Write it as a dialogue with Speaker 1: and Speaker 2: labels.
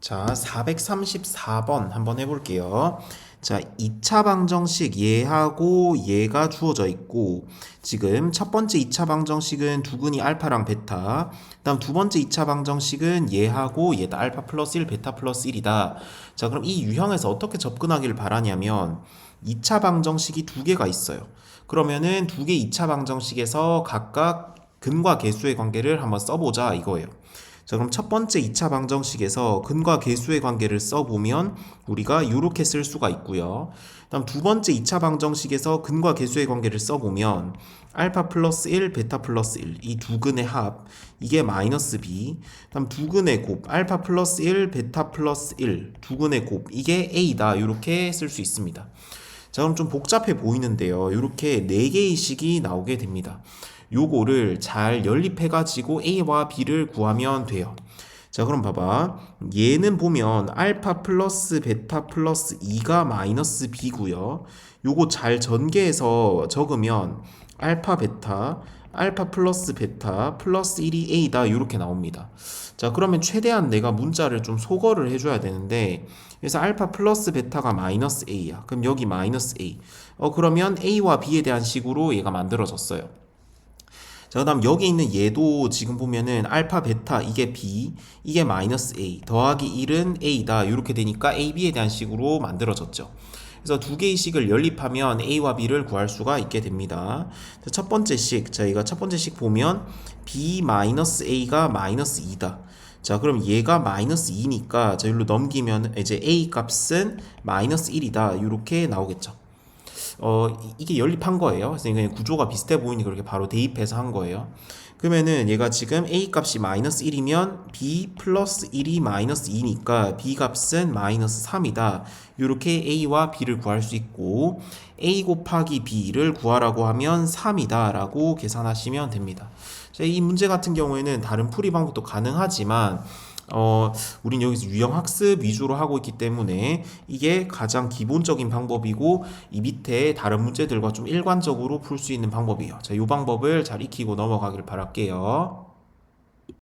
Speaker 1: 자, 434번 한번 해볼게요. 자, 2차 방정식 얘하고 얘가 주어져 있고, 지금 첫 번째 2차 방정식은 두근이 알파랑 베타, 그 다음 두 번째 2차 방정식은 얘하고 얘다 알파 플러스 1, 베타 플러스 1이다. 자, 그럼 이 유형에서 어떻게 접근하기를 바라냐면, 2차 방정식이 두 개가 있어요. 그러면은 두 개 2차 방정식에서 각각 근과 계수의 관계를 한번 써보자 이거예요. 자, 그럼 첫 번째 2차 방정식에서 근과 계수의 관계를 써보면 우리가 이렇게 쓸 수가 있고요. 다음 두 번째 2차 방정식에서 근과 계수의 관계를 써보면 알파 플러스 1, 베타 플러스 1, 이 두 근의 합, 이게 마이너스 b. 다음 두 근의 곱, 알파 플러스 1, 베타 플러스 1, 두 근의 곱, 이게 a다. 이렇게 쓸 수 있습니다. 자, 그럼 좀 복잡해 보이는데요. 이렇게 네 개의 식이 나오게 됩니다. 요거를 잘 연립해가지고 A와 B를 구하면 돼요. 자, 그럼 봐봐. 얘는 보면 알파 플러스 베타 플러스 2가 마이너스 B고요. 요거 잘 전개해서 적으면 알파 베타 알파 플러스 베타 플러스 1이 A다 이렇게 나옵니다. 자 그러면 최대한 내가 문자를 좀 소거를 해줘야 되는데 그래서 알파 플러스 베타가 마이너스 A야. 그럼 여기 마이너스 A. 어 그러면 A와 B에 대한 식으로 얘가 만들어졌어요. 자, 그 다음 여기 있는 얘도 지금 보면은 알파 베타 이게 B, 이게 마이너스 A 더하기 1은 A다 이렇게 되니까 A, B에 대한 식으로 만들어졌죠. 그래서 두 개의 식을 연립하면 A와 B를 구할 수가 있게 됩니다. 자, 첫 번째 식, 저희가 첫 번째 식 보면 B 마이너스 A가 마이너스 2다. 자, 그럼 얘가 마이너스 2니까 자, 일로 넘기면 이제 A 값은 마이너스 1이다. 이렇게 나오겠죠. 어, 이- 이게 연립한 거예요. 그래서 그냥 구조가 비슷해 보이니 그렇게 바로 대입해서 한 거예요. 그러면은 얘가 지금 A 값이 마이너스 1이면 B 플러스 1이 마이너스 2니까 B 값은 마이너스 3이다. 이렇게 A와 B를 구할 수 있고 A 곱하기 B를 구하라고 하면 3이다 라고 계산하시면 됩니다. 자, 이 문제 같은 경우에는 다른 풀이 방법도 가능하지만 어, 우린 여기서 유형 학습 위주로 하고 있기 때문에 이게 가장 기본적인 방법이고 이 밑에 다른 문제들과 좀 일관적으로 풀 수 있는 방법이에요. 자, 이 방법을 잘 익히고 넘어가길 바랄게요.